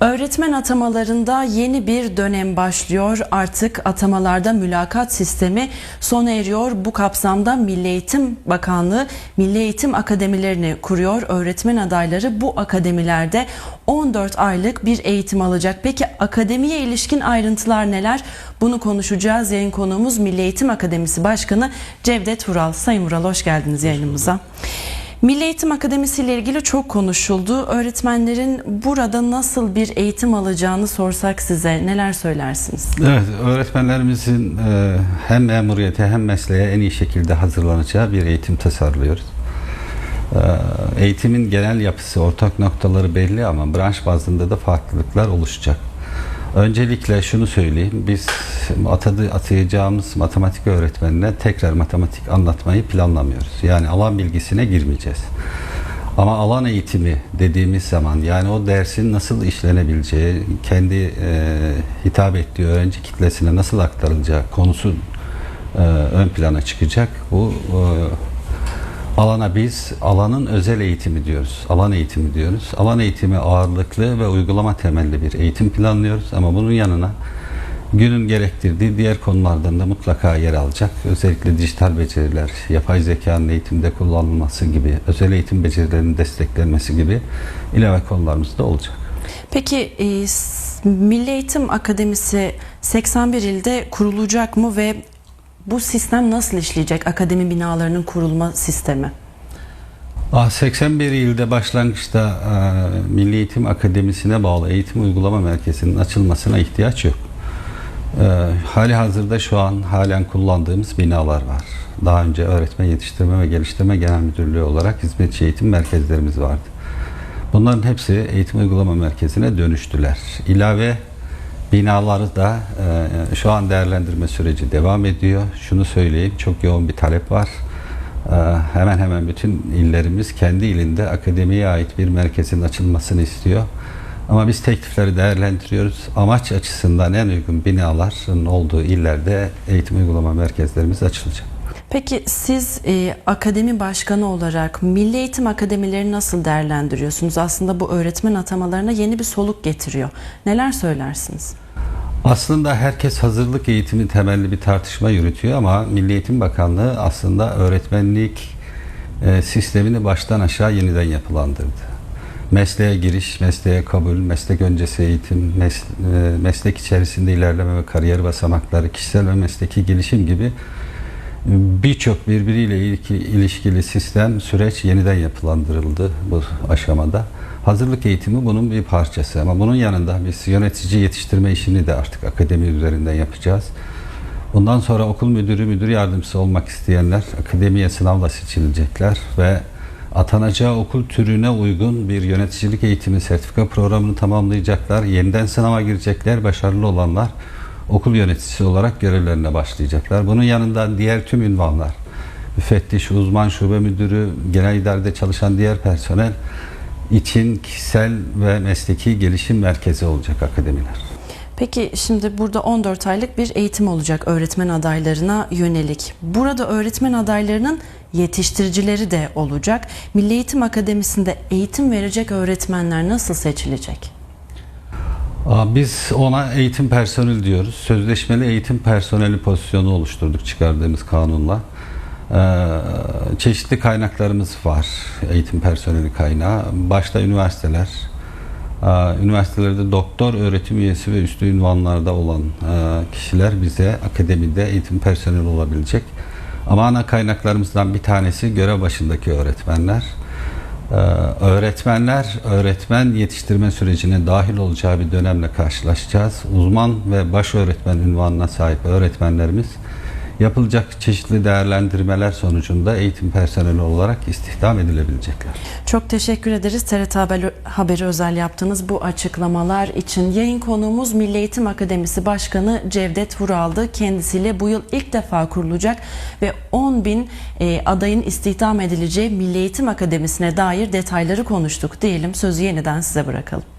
Öğretmen atamalarında yeni bir dönem başlıyor. Artık atamalarda mülakat sistemi sona eriyor. Bu kapsamda Milli Eğitim Bakanlığı Milli Eğitim Akademilerini kuruyor. Öğretmen adayları bu akademilerde 14 aylık bir eğitim alacak. Peki akademiye ilişkin ayrıntılar neler? Bunu konuşacağız. Yayın konuğumuz Milli Eğitim Akademisi Başkanı Cevdet Vural. Sayın Vural hoş geldiniz yayınımıza. Milli Eğitim Akademisi ile ilgili çok konuşuldu. Öğretmenlerin burada nasıl bir eğitim alacağını sorsak size neler söylersiniz? Evet, öğretmenlerimizin e, hem memuriyete hem mesleğe en iyi şekilde hazırlanacağı bir eğitim tasarlıyoruz. E, eğitimin genel yapısı, ortak noktaları belli ama branş bazında da farklılıklar oluşacak. Öncelikle şunu söyleyeyim, biz atadı, atayacağımız matematik öğretmenine tekrar matematik anlatmayı planlamıyoruz. Yani alan bilgisine girmeyeceğiz. Ama alan eğitimi dediğimiz zaman yani o dersin nasıl işlenebileceği, kendi e, hitap ettiği öğrenci kitlesine nasıl aktarılacağı konusu e, ön plana çıkacak. Bu e, alana biz alanın özel eğitimi diyoruz. Alan eğitimi diyoruz. Alan eğitimi ağırlıklı ve uygulama temelli bir eğitim planlıyoruz ama bunun yanına günün gerektirdiği diğer konulardan da mutlaka yer alacak. Özellikle dijital beceriler, yapay zekanın eğitimde kullanılması gibi, özel eğitim becerilerinin desteklenmesi gibi ilave konularımız da olacak. Peki e, Milli Eğitim Akademisi 81 ilde kurulacak mı ve bu sistem nasıl işleyecek? Akademi binalarının kurulma sistemi. Ah, 81 ilde başlangıçta e, Milli Eğitim Akademisi'ne bağlı eğitim uygulama merkezinin açılmasına ihtiyaç yok. E, hali hazırda şu an halen kullandığımız binalar var. Daha önce Öğretmen Yetiştirme ve Geliştirme Genel Müdürlüğü olarak hizmetçi eğitim merkezlerimiz vardı. Bunların hepsi eğitim uygulama merkezine dönüştüler. İlave binaları da e, şu an değerlendirme süreci devam ediyor. Şunu söyleyeyim, çok yoğun bir talep var. Ee, hemen hemen bütün illerimiz kendi ilinde akademiye ait bir merkezin açılmasını istiyor. Ama biz teklifleri değerlendiriyoruz. Amaç açısından en uygun binaların olduğu illerde eğitim uygulama merkezlerimiz açılacak. Peki siz e, akademi başkanı olarak Milli Eğitim Akademilerini nasıl değerlendiriyorsunuz? Aslında bu öğretmen atamalarına yeni bir soluk getiriyor. Neler söylersiniz? Aslında herkes hazırlık eğitimi temelli bir tartışma yürütüyor ama Milli Eğitim Bakanlığı aslında öğretmenlik e, sistemini baştan aşağı yeniden yapılandırdı. Mesleğe giriş, mesleğe kabul, meslek öncesi eğitim, mes- e, meslek içerisinde ilerleme ve kariyer basamakları, kişisel ve mesleki gelişim gibi birçok birbiriyle ilişkili sistem, süreç yeniden yapılandırıldı bu aşamada. Hazırlık eğitimi bunun bir parçası ama bunun yanında biz yönetici yetiştirme işini de artık akademi üzerinden yapacağız. Bundan sonra okul müdürü, müdür yardımcısı olmak isteyenler akademiye sınavla seçilecekler ve atanacağı okul türüne uygun bir yöneticilik eğitimi sertifika programını tamamlayacaklar. Yeniden sınava girecekler. Başarılı olanlar okul yöneticisi olarak görevlerine başlayacaklar. Bunun yanında diğer tüm ünvanlar, müfettiş, uzman, şube müdürü, genel idarede çalışan diğer personel için kişisel ve mesleki gelişim merkezi olacak akademiler. Peki şimdi burada 14 aylık bir eğitim olacak öğretmen adaylarına yönelik. Burada öğretmen adaylarının yetiştiricileri de olacak. Milli Eğitim Akademisi'nde eğitim verecek öğretmenler nasıl seçilecek? Biz ona eğitim personeli diyoruz. Sözleşmeli eğitim personeli pozisyonu oluşturduk çıkardığımız kanunla. Ee, çeşitli kaynaklarımız var. Eğitim personeli kaynağı. Başta üniversiteler. Üniversitelerde doktor, öğretim üyesi ve üstü ünvanlarda olan kişiler bize akademide eğitim personeli olabilecek. Ama ana kaynaklarımızdan bir tanesi görev başındaki öğretmenler. Ee, öğretmenler, öğretmen yetiştirme sürecine dahil olacağı bir dönemle karşılaşacağız. Uzman ve baş öğretmen ünvanına sahip öğretmenlerimiz yapılacak çeşitli değerlendirmeler sonucunda eğitim personeli olarak istihdam edilebilecekler. Çok teşekkür ederiz TRT Haber, Haberi özel yaptığınız bu açıklamalar için. Yayın konuğumuz Milli Eğitim Akademisi Başkanı Cevdet Vural'dı. Kendisiyle bu yıl ilk defa kurulacak ve 10 bin e, adayın istihdam edileceği Milli Eğitim Akademisi'ne dair detayları konuştuk diyelim. Sözü yeniden size bırakalım.